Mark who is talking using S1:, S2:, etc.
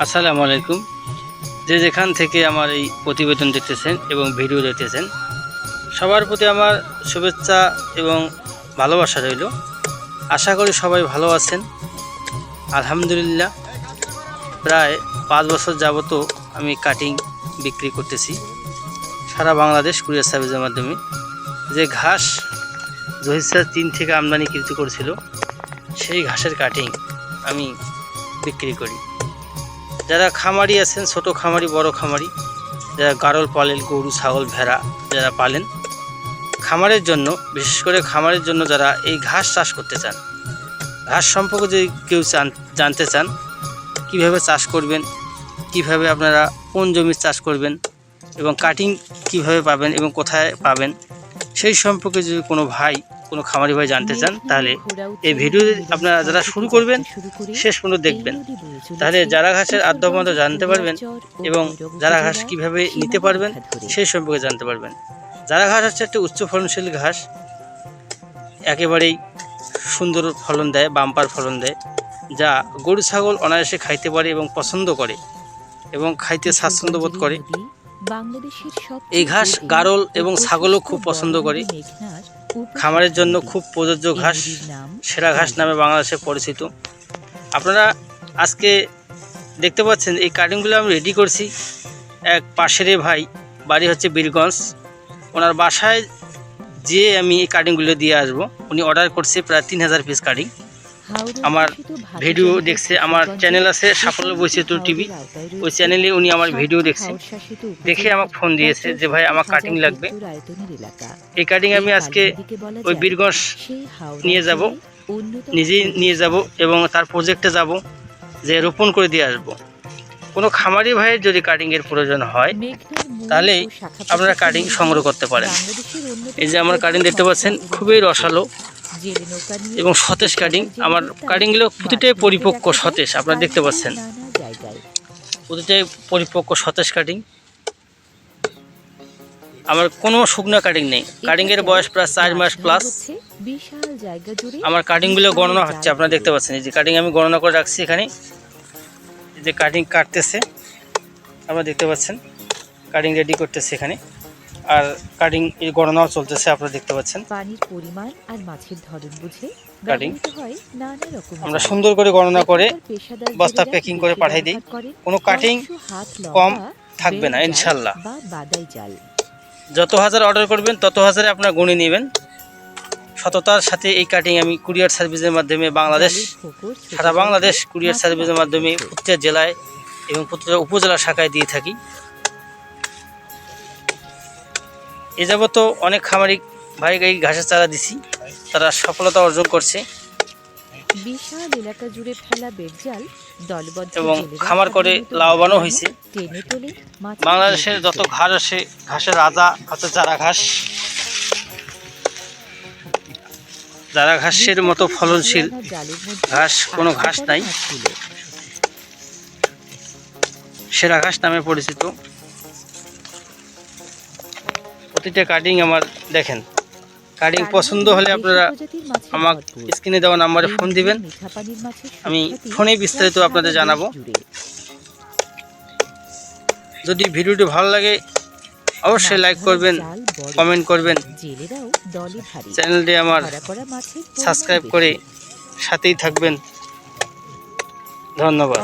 S1: আসসালামু আলাইকুম। যে যেখান থেকে আমার এই প্রতিবেদন দেখতেছেন এবং ভিডিও দেখতেছেন, সবার প্রতি আমার শুভেচ্ছা এবং ভালোবাসা রইল। আশা করি সবাই ভালো আছেন। আলহামদুলিল্লাহ, প্রায় পাঁচ বছর যাবত আমি কাটিং বিক্রি করতেছি সারা বাংলাদেশ কুরিয়ার সার্ভিসের মাধ্যমে। যে ঘাস জহিসার তিন থেকে আমদানি কৃত করছিল, সেই ঘাসের কাটিং আমি বিক্রি করি। যারা খামারি আছেন, ছোট খামারি, বড় খামারি, যারা গারল পালেন, গরু, ছাগল, ভেড়া যারা পালেন, খামারের জন্য, বিশেষ করে খামারের জন্য যারা এই ঘাস চাষ করতে চান, ঘাস সম্পর্কে যদি কেউ জানতে চান, কীভাবে চাষ করবেন, কীভাবে আপনারা কোন জমির চাষ করবেন এবং কাটিং কীভাবে পাবেন এবং কোথায় পাবেন, সেই সম্পর্কে যদি কোনো ভাই কোনো খামারি ভাই জানতে চান তাহলে এই ভিডিও আপনারা যারা শুরু করবেন শেষ পর্যন্ত দেখবেন। তাহলে যারা ঘাসের আদ্যমত জানতে পারবেন এবং যারা ঘাস কীভাবে নিতে পারবেন সেই সম্পর্কে জানতে পারবেন। যারা ঘাস হচ্ছে একটা উচ্চ ফলনশীল ঘাস একেবারেই সুন্দর ফলন দেয় বাম্পার ফলন দেয় যা গরু ছাগল অনায়াসে খাইতে পারে এবং পছন্দ করে এবং খাইতে স্বাচ্ছন্দ্য বোধ করে। এই ঘাস গারল এবং ছাগলও খুব পছন্দ করে। খামারের জন্য খুব প্রযোজ্য ঘাস, সেরা ঘাস নামে বাংলাদেশে পরিচিত। আপনারা আজকে দেখতে পাচ্ছেন, এই কাটিংগুলো আমি রেডি করছি। এক পাশের ভাই, বাড়ি হচ্ছে বীরগঞ্জ। ওনার বাসায় যেয়ে আমি এই কাটিংগুলো দিয়ে আসব। উনি অর্ডার করছে প্রায় তিন হাজার পিস কাটিং আমার ভিডিও দেখছে আমার চ্যানেল আছে সাফল্য বৈচিত্র্য টিভি ওই চ্যানেলে উনি আমার ভিডিও দেখছে। দেখে আমাকে ফোন দিয়েছে যে ভাই আমার কাটিং লাগবে। এই কাটিং আমি আজকে ওই বীরগঞ্জ নিয়ে যাব নিজেই নিয়ে যাব এবং তার প্রজেক্টে যাব যে রোপণ করে দিয়ে আসব। কোনো খামারি ভাইয়ের যদি কাটিংয়ের প্রয়োজন হয় তাহলে আপনারা কাটিং সংগ্রহ করতে পারেন। এই যে আমার কাটিং দেখতে পাচ্ছেন খুবই রসালো। এবং সতেজ কাটিং আমার কাটিংগুলো প্রতিটাই পরিপক্ক সতেজ আপনারা দেখতে পাচ্ছেন। প্রতিটাই পরিপক্ক সতেজ কাটিং আমার কোনো শুকনো কাটিং নেই। কাটিংয়ের বয়স প্রায় চার মাস প্লাস আমার কাটিংগুলো গণনা হচ্ছে আপনারা দেখতে পাচ্ছেন। এই যে কাটিং আমি গণনা করে রাখছি এখানে। যে কাটিং কাটতেছে আপনারা দেখতে পাচ্ছেন। কাটিং রেডি করতেছে এখানে। আর কাটিং এই গণনাও চলতেছে আপনারা দেখতে পাচ্ছেন।
S2: পানির পরিমাণ আর মাছের ধরন বুঝে রকম
S1: আমরা সুন্দর করে গণনা করে বস্তা প্যাকিং করে পাঠিয়ে দিই। কোনো কাটিং কম থাকবে না ইনশাল্লাহ। যত হাজার অর্ডার করবেন তত হাজারে আপনারা গুণে নেবেন। সততার সাথে এই কাটিং আমি কুরিয়ার সার্ভিসের মাধ্যমে বাংলাদেশ সারা বাংলাদেশ কুরিয়ার সার্ভিসের মাধ্যমে প্রত্যেক জেলায় এবং প্রত্যেক উপজেলা শাখায় দিয়ে থাকি। এ যাবত অনেক খামারি ভাই এই ঘাসের চারা দিছি। তারা সফলতা অর্জন করছে।
S2: বিশাল এলাকা জুড়ে ফেলা বেড়জাল দলবদ্ধ
S1: এবং খামার করে লাভবানও হয়েছে। বাংলাদেশের যত ঘাস আছে ঘাসের রাজা হচ্ছে চারা ঘাস। চারা ঘাসের মতো ফলনশীল ঘাস কোনো ঘাস নাই। সেরা ঘাস নামে পরিচিত। প্রতিটা কাটিং আমার দেখেন। কাটিং পছন্দ হলে আপনারা আমার স্ক্রিনে দেওয়া নাম্বারে ফোন দিবেন। আমি ফোনে বিস্তারিত আপনাদের জানাব। যদি ভিডিওটি ভালো লাগে অবশ্যই লাইক করবেন। কমেন্ট করবেন। চ্যানেলটি আমার সাবস্ক্রাইব করে সাথেই থাকবেন। ধন্যবাদ।